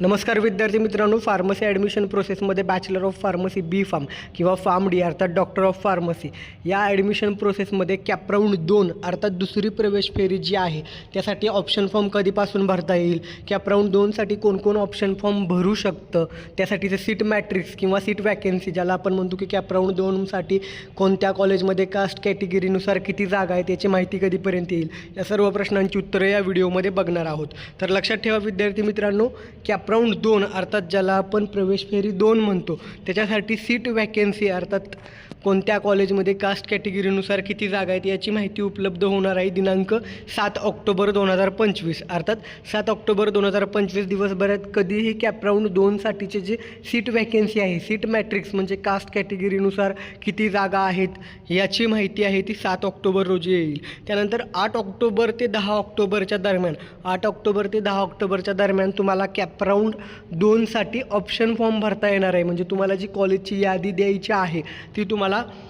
नमस्कार विद्यार्थी मित्रांनो फार्मसी ॲडमिशन प्रोसेसमध्ये bachelor of pharmacy B pharm किंवा फार्म डी अर्थात डॉक्टर ऑफ फार्मसी या ॲडमिशन प्रोसेसमध्ये कॅपराऊंड दोन अर्थात दुसरी प्रवेश फेरी जी आहे त्यासाठी ऑप्शन फॉर्म कधीपासून भरता येईल? कॅपराऊंड दोनसाठी कोणकोण ऑप्शन फॉर्म भरू शकतं? त्यासाठीचं सीट मॅट्रिक्स किंवा सीट वॅकेन्सी ज्याला आपण म्हणतो की कॅपराऊंड दोनसाठी कोणत्या कॉलेजमध्ये कास्ट कॅटेगरीनुसार किती जागा आहेत याची माहिती कधीपर्यंत येईल? या सर्व प्रश्नांची उत्तरं या व्हिडिओमध्ये बघणार आहोत. तर लक्षात ठेवा विद्यार्थी मित्रांनो कॅप राऊंड दोन अर्थात ज्याला आपण प्रवेश फेरी दोन म्हणतो त्याच्यासाठी सीट वॅकेन्सी अर्थात कोणत्या कॉलेजमध्ये कास्ट कॅटेगरीनुसार किती जागा आहेत याची माहिती उपलब्ध होणार आहे. दिनांक सात ऑक्टोबर दोन हजार पंचवीस. अर्थात सात ऑक्टोबर दोन हजार पंचवीस दिवसभरात कधीही कॅपराऊंड दोनसाठीचे जे सीट वॅकेन्सी आहे सीट मॅट्रिक्स म्हणजे कास्ट कॅटेगरीनुसार किती जागा आहेत याची माहिती आहे ती सात ऑक्टोबर रोजी येईल. त्यानंतर आठ ऑक्टोबर ते दहा ऑक्टोबरच्या दरम्यान आठ ऑक्टोबर ते दहा ऑक्टोबरच्या दरम्यान तुम्हाला कॅपराऊंड दोनसाठी ऑप्शन फॉर्म भरता येणार आहे. म्हणजे तुम्हाला जी कॉलेजची यादी द्यायची आहे ती तुम्हाला 好了。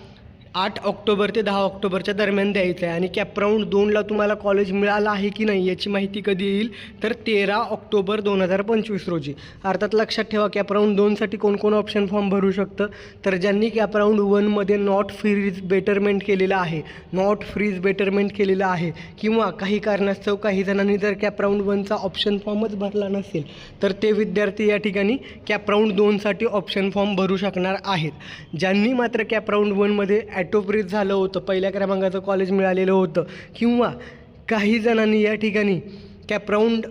आठ ऑक्टोबर ते दहा ऑक्टोबरच्या दरम्यान द्यायचं आहे. आणि कॅपराऊंड दोनला तुम्हाला कॉलेज मिळालं आहे की नाही याची माहिती कधी येईल? तर तेरा ऑक्टोबर दोन हजार पंचवीस रोजी. अर्थात लक्षात ठेवा कॅपराऊंड दोनसाठी कोणकोण ऑप्शन फॉर्म भरू शकतं? तर ज्यांनी कॅपराऊंड वनमध्ये नॉट फ्रीज बेटरमेंट केलेलं आहे नॉट फ्रीज बेटरमेंट केलेलं आहे किंवा काही कारणास्तव काही जणांनी जर कॅपराऊंड वनचा ऑप्शन फॉर्मच भरला नसेल तर ते विद्यार्थी या ठिकाणी कॅपराऊंड दोनसाठी ऑप्शन फॉर्म भरू शकणार आहेत. ज्यांनी मात्र कॅपराऊंड वनमध्ये ॲटो झालं होतं. पहिल्या क्रमांकाचं कॉलेज मिळालेलं होतं. किंवा काही जणांनी या ठिकाणी कॅपराऊंड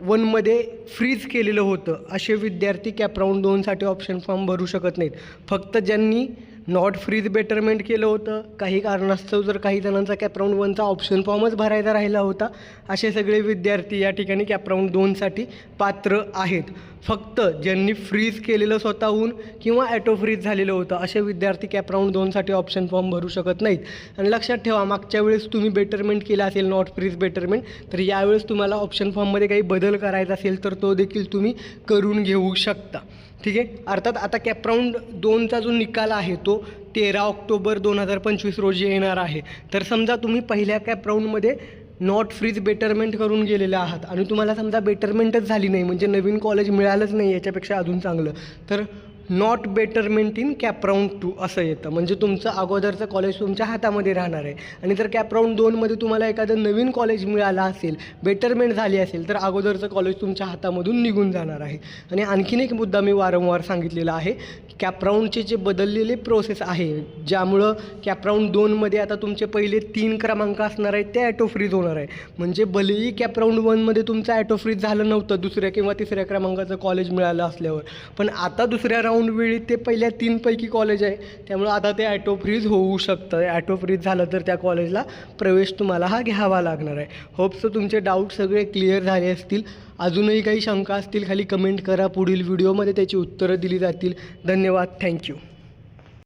वनमध्ये फ्रीज केलेलं होतं. असे विद्यार्थी कॅपराऊंड दोनसाठी ऑप्शन फॉर्म भरू शकत नाहीत. फक्त ज्यांनी नॉट फ्रीज बेटरमेंट केलं होतं. काही कारणास्तव जर काही जणांचा कॅपराऊंड वनचा ऑप्शन फॉर्मच भरायचा राहिला होता असे सगळे विद्यार्थी या ठिकाणी कॅपराऊंड दोनसाठी पात्र आहेत. फक्त ज्यांनी फ्रीज केलेलं स्वतःहून किंवा ॲटो फ्रीज झालेलं होतं असे विद्यार्थी कॅपराऊंड दोनसाठी ऑप्शन फॉर्म भरू शकत नाहीत. आणि लक्षात ठेवा मागच्या वेळेस तुम्ही बेटरमेंट केला असेल नॉट फ्रीज बेटरमेंट तर यावेळेस तुम्हाला ऑप्शन फॉर्ममध्ये काही बदल करायचा असेल तर तो देखील तुम्ही करून घेऊ शकता. ठीक आहे? अर्थात आता कॅपराऊंड दोनचा जो निकाल आहे तो तेरा ऑक्टोबर दोन हजार पंचवीस रोजी येणार आहे. तर समजा तुम्ही पहिल्या कॅपराऊंडमध्ये नॉट फ्रीज बेटरमेंट करून गेलेले आहात आणि तुम्हाला समजा बेटरमेंटच झाली नाही म्हणजे नवीन कॉलेज मिळालंच नाही याच्यापेक्षा अजून चांगलं तर not betterment in CAP round two असं येतं. म्हणजे तुमचं अगोदरचं कॉलेज तुमच्या हातामध्ये राहणार आहे. आणि जर कॅपराऊंड दोनमध्ये तुम्हाला एखादं नवीन कॉलेज मिळालं असेल बेटरमेंट झाली असेल तर अगोदरचं कॉलेज तुमच्या हातामधून निघून जाणार आहे. आणि आणखीन एक मुद्दा मी वारंवार सांगितलेला आहे कॅपराऊंडचे जे बदललेले प्रोसेस आहे ज्यामुळं कॅपराऊंड दोनमध्ये आता तुमचे पहिले तीन क्रमांक असणार आहेत ते ॲटो फ्रीज होणार आहे. म्हणजे भलेही कॅपराऊंड वनमध्ये तुमचं ॲटो फ्रीज झालं नव्हतं दुसऱ्या किंवा तिसऱ्या क्रमांकाचं कॉलेज मिळालं असल्यावर. पण आता दुसऱ्या राऊंड वेळी ते पहिल्या तीनपैकी कॉलेज आहे त्यामुळं आता ते ॲटो फ्रीज होऊ शकतं. ॲटो फ्रीज झालं तर त्या कॉलेजला प्रवेश तुम्हाला हा घ्यावा लागणार आहे. होप्स तुमचे डाऊट सगळे क्लिअर झाले असतील. अजूनही काही शंका असतील खाली कमेंट करा. पुढील व्हिडिओमध्ये त्याची उत्तरं दिली जातील. धन्यवाद थँक्यू